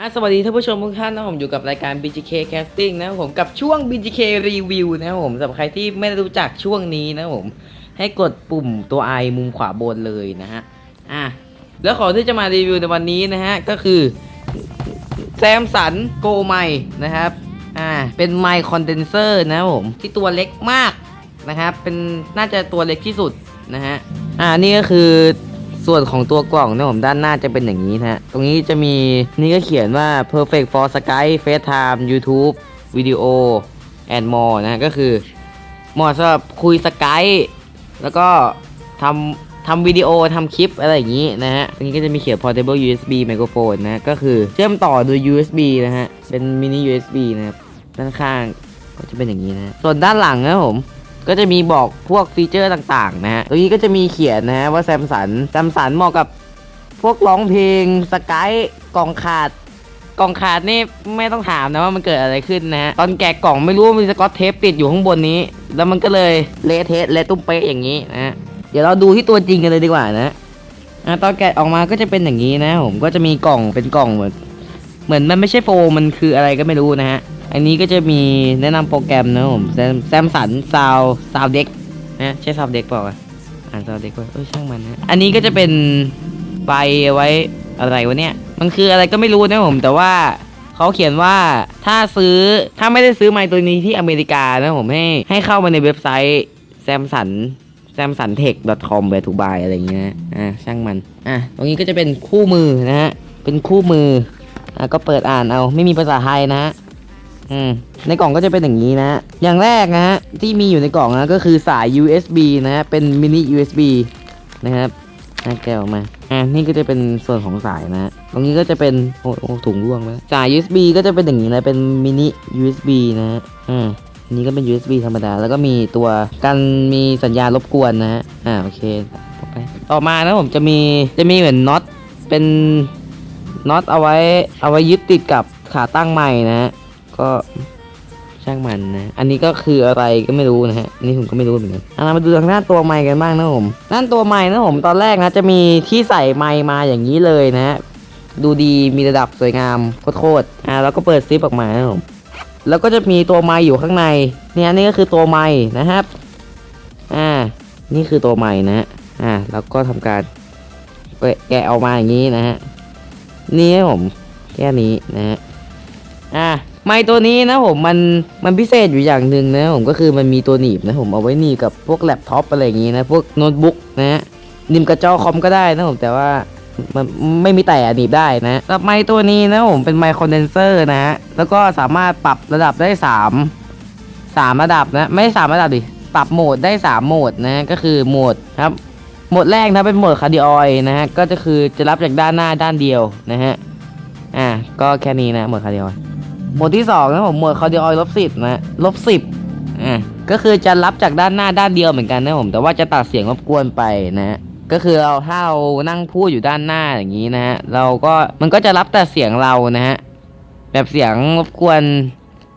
อะสวัสดีท่านผู้ชมทุกท่านนะผมอยู่กับรายการ BGK Casting นะผมกับช่วง BGK Review นะผมสำหรับใครที่ไม่ได้รู้จักช่วงนี้นะผมให้กดปุ่มตัว I มุมขวาบนเลยนะฮะอะแล้วของที่จะมารีวิวในวันนี้นะฮะก็คือแซมสันโกไมนะครับอ่าเป็นไมค์คอนเดนเซอร์นะผมที่ตัวเล็กมากนะครับเป็นน่าจะตัวเล็กที่สุดนะฮะอ่านี่ก็คือ ส่วนของตัวกล่องนะผมด้านหน้าจะเป็นอย่างนี้นะฮะตรงนี้จะมีนี่ก็เขียนว่า perfect for Skype FaceTime YouTube Video and more นะฮะก็คือเหมาะสำหรับคุยสกายแล้วก็ทำทำวิดีโอทำคลิปอะไรอย่างนี้นะฮะตรงนี้ก็จะมีเขียน portable USB microphone นะก็คือเชื่อมต่อโดย USB นะฮะเป็น mini USB นะครับด้านข้างก็จะเป็นอย่างนี้นะส่วนด้านหลังนะผม ก็จะมีบอกพวกฟีเจอร์ต่างๆนะฮะตรงนี้ก็จะมีเขียนนะฮะว่าแซมสันแซมสันเหมาะกับพวกร้องเพลงสกายกล่องขาดกล่องขาดนี่ไม่ต้องถามนะว่ามันเกิดอะไรขึ้นนะฮะตอนแกะกล่องไม่รู้มีสกอตเทปติดอยู่ข้างบนนี้ แล้วมันก็เลยเละเทะเละตุ้มเป๊ะอย่างนี้นะฮะเดี๋ยวเราดูที่ตัวจริงกันเลยดีกว่านะอะตอนแกะออกมาก็จะเป็นอย่างนี้นะ ผมก็จะมีกล่องเป็นกล่องเหมือนเหมือนมันไม่ใช่โฟมมันคืออะไรก็ไม่รู้นะฮะ อันนี้ก็จะมีแนะนำโปรแกรมนะผมแซมแซมสันซาวซาวเด็กนะใช่ซาวเด็กเปล่าอ่านซาวเด็กว่าเออช่างมันนะอันนี้ก็จะเป็นใบไว้อะไรวะเนี่ย มันคืออะไรก็ไม่รู้นะผมแต่ว่าเขาเขียนว่าถ้าซื้อถ้าไม่ได้ซื้อไมค์ตัวนี้ที่อเมริกานะผมให้ให้เข้ามาในเว็บไซต์แซมสัน s a m s u n t e c h c o m ไปถูบายอะไรอย่างเงี้ยนะอะช่างมัน อะ ตรงนี้ก็จะเป็นคู่มือนะฮะ เป็นคู่มือ อะก็เปิดอ่านเอา ไม่มีภาษาไทยนะฮะ อืมในกล่องก็จะเป็นอย่างนี้นะฮะอย่างแรกนะฮะที่มีอยู่ในกล่องนะก็คือสาย USB นะฮะเป็นมินิ USB นะครับอะแกะออกมาอะนี่ก็จะเป็นส่วนของสายนะตรงนี้ก็จะเป็นโอ้โอ้ถุงร่วงแล้วสาย USB ก็จะเป็นอย่างนี้นะเป็นมินิ USB นะฮะอืมนนี้ก็เป็น USB ธรรมดา แล้วก็มีตัวกันมีสัญญาณรบกวนนะฮะอ่าโอเคต่อไปต่อมานะผมจะมีจะมีเหมือนน็อตเป็นน็อตเอาไว้เอาไว้ยึดติดกับขาตั้งใหม่นะฮะ ก็ช่างมันนะ อันนี้ก็คืออะไรก็ไม่รู้นะฮะอันนี้ผมก็ไม่รู้เหมือนกันอะเรามาดูทางหน้าตัวไมค์กันบ้างนะผมด้านตัวไมค์นะผม ตอนแรกนะจะมีที่ใส่ไมค์มาอย่างนี้เลยนะฮะ ดูดี มีระดับสวยงามโคตรๆ อ่าแล้วก็เปิดซิปออกมานะผม แล้วก็จะมีตัวไม้อยู่ข้างใน เนี่ยนี่ก็คือตัวไม้นะครับ อ่า นี่คือตัวไม้นะฮะ อ่า แล้วก็ทำการแกะออกมาอย่างนี้นะฮะ นี่ผม แค่นี้นะฮะ อ่า ไม้ตัวนี้นะผมมันมันพิเศษอยู่อย่างหนึ่งนะผมก็คือมันมีตัวหนีบนะผมเอาไว้หนีบกับพวกแล็ปท็อปอะไรอย่างงี้นะพวกโน้ตบุ๊กนะฮะหนีบกับจอคอมก็ได้นะผมแต่ว่ามันไม่มีแต่หนีบได้นะกับไมค์ตัวนี้นะผมเป็นไมค์คอนเดนเซอร์นะฮะแล้วก็สามารถปรับระดับได้สามสามระดับนะ ไม่สามระดับดิปรับโหมดได้สามโหมดนะก็คือโหมดครับโหมดแรกนะเป็นโหมดคาร์ดิออยนะฮะก็จะคือจะรับจากด้านหน้าด้านเดียวนะฮะอ่าก็แค่นี้นะโหมดคาร์ดิออย หมดที่สองนะผมโหมดคาร์ดิออลบสิบนะลบสิบอ่าก็คือจะรับจากด้านหน้าด้านเดียวเหมือนกันนะผม แต่ว่าจะตัดเสียงรบกวนไปนะฮะก็คือเราถ้าเรานั่งพูดอยู่ด้านหน้าอย่างนี้นะฮะเราก็มันก็จะรับแต่เสียงเรานะฮะแบบเสียงรบกวน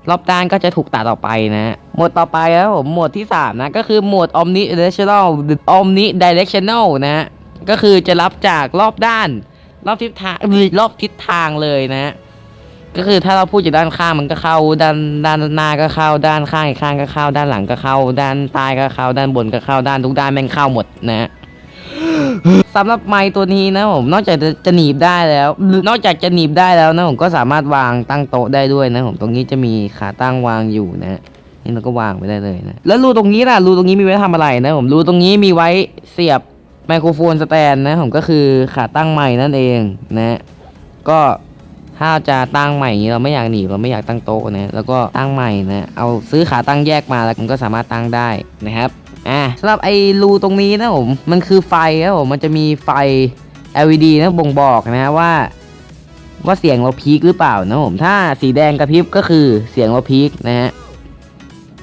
รอบด้านก็จะถูกตัดออกไปนะฮะโหมดต่อไปแล้วผมโหมดที่สามนะก็คือโหมด omni directional omni directional นะฮะก็คือจะรับจากรอบด้าน รอบทิศทางรอบทิศทางเลยนะฮะ ก็คือถ้าเราพูดจากด้านข้างมันก็เข้า ด้านด้านหน้าก็เข้า ด้านข้างอีกข้างก็เข้า ด้านหลังก็เข้า ด้านใต้ก็เข้า ด้านบนก็เข้า ด้านทุกด้านแม่งเข้าหมดนะฮะสำหรับไม้ตัวนี้นะผมนอกจากจะจะหนีบได้แล้ว นอกจากจะหนีบได้แล้วนะผมก็สามารถวางตั้งโต๊ะได้ด้วยนะผมตรงนี้จะมีขาตั้งวางอยู่นะนี่เราก็วางไปได้เลยนะแล้วรูตรงนี้ล่ะรูตรงนี้มีไว้ทำอะไรนะผมรูตรงนี้มีไว้เสียบไมโครโฟนสแตนนะผมก็คือขาตั้งใหม่นั่นเองนะก็ ถ้าจะตั้งใหม่อย่างนี้เราไม่อยากหนีบเราไม่อยากตั้งโต๊ะนะแล้วก็ตั้งใหม่นะเอาซื้อขาตั้งแยกมาแล้วมันก็สามารถตั้งได้นะครับอ่าสำหรับไอ้รูตรงนี้นะผมมันคือไฟนะผมมันจะมีไฟ LED นะบ่งบอกนะว่า ว่าเสียงเราพีคหรือเปล่านะผมถ้าสีแดงกระพริบก็คือเสียงเราพีคนะฮะ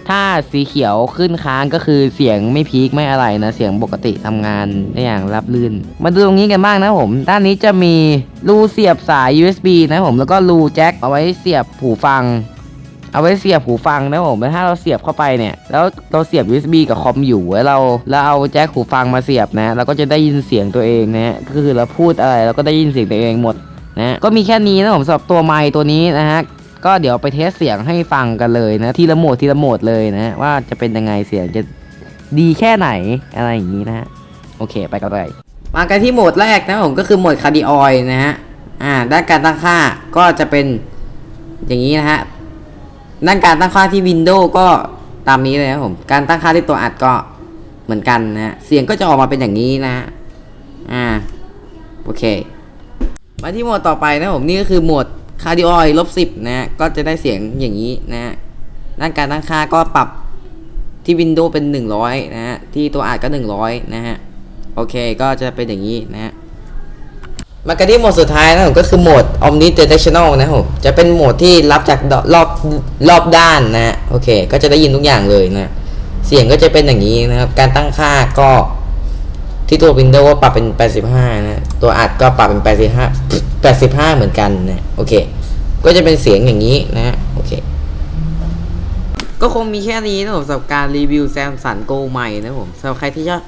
ถ้าสีเขียวขึ้นค้างก็คือเสียงไม่พีคไม่อะไรนะ เสียงปกติทำงานได้อย่างรับลื่น มาดูตรงนี้กันบ้างนะผม ด้านนี้จะมีรูเสียบสาย USB นะผมแล้วก็รูแจ็คเอาไว้เสียบหูฟัง เอาไว้เสียบหูฟังนะผมแล้วถ้าเราเสียบเข้าไปเนี่ย แล้วเราเสียบ USB กับคอมอยู่แล้วเราแล้วเอาแจ็คหูฟังมาเสียบนะเราก็จะได้ยินเสียงตัวเองนะฮะก็คือเราพูดอะไรเราก็ได้ยินเสียงตัวเองหมดนะก็มีแค่นี้นะผมสำหรับตัวไมค์ตัวนี้นะฮะ ก็เดี๋ยวไปเทสเสียงให้ฟังกันเลยนะ ทีละโหมดทีละโหมดเลยนะว่าจะเป็นยังไงเสียงจะดีแค่ไหนอะไรอย่างนี้นะฮะโอเคไปกันเลยมากันที่โหมดแรกนะผมก็คือโหมดคาร์ดิออยนะฮะอ่าด้านการตั้งค่าก็จะเป็นอย่างนี้นะฮะด้านการตั้งค่าที่ Windows ก็ตามนี้เลยนะผมการตั้งค่าที่ตัวอัดก็เหมือนกันนะเสียงก็จะออกมาเป็นอย่างนี้นะฮะอ่าโอเค มาที่โหมดต่อไปนะผมนี่ก็คือโหมด คาร์ดิออยลบสิบนะฮะก็จะได้เสียงอย่างนี้นะฮะด้านการตั้งค่าก็ปรับที่ Windows เป็น 100 นะฮะ ที่ตัวอัดก็ 100 นะฮะ โอเคก็จะเป็นอย่างนี้นะฮะมากันที่โหมดสุดท้ายนะผมก็คือโหมด omnidirectional นะผมจะเป็นโหมดที่รับจากรอบรอบด้านนะฮะโอเค ก็จะได้ยินทุกอย่างเลยนะ เสียงก็จะเป็นอย่างนี้นะครับ การตั้งค่าก็ ที่ตัว Windows ก็ปรับเป็น 85 นะ ตัวอัดก็ปรับเป็น 85 85 เหมือนกันนะ โอเค ก็จะเป็นเสียงอย่างนี้นะ โอเค ก็คงมีแค่นี้นะผมสำหรับการรีวิวแซมสันโกใหม่นะผมสำหรับใครที่ชอบ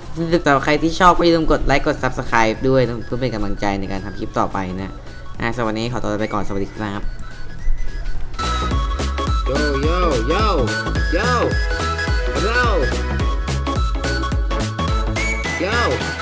สำหรับใครที่ชอบก็อย่าลืมกดไลค์ กด Subscribe ด้วยนะเพื่อเป็นกำลังใจในการทำคลิปต่อไปนะอะสำหรับวันนี้ขอตัวไปก่อน สวัสดีครับ Yo, yo, yo, yo. Tchau!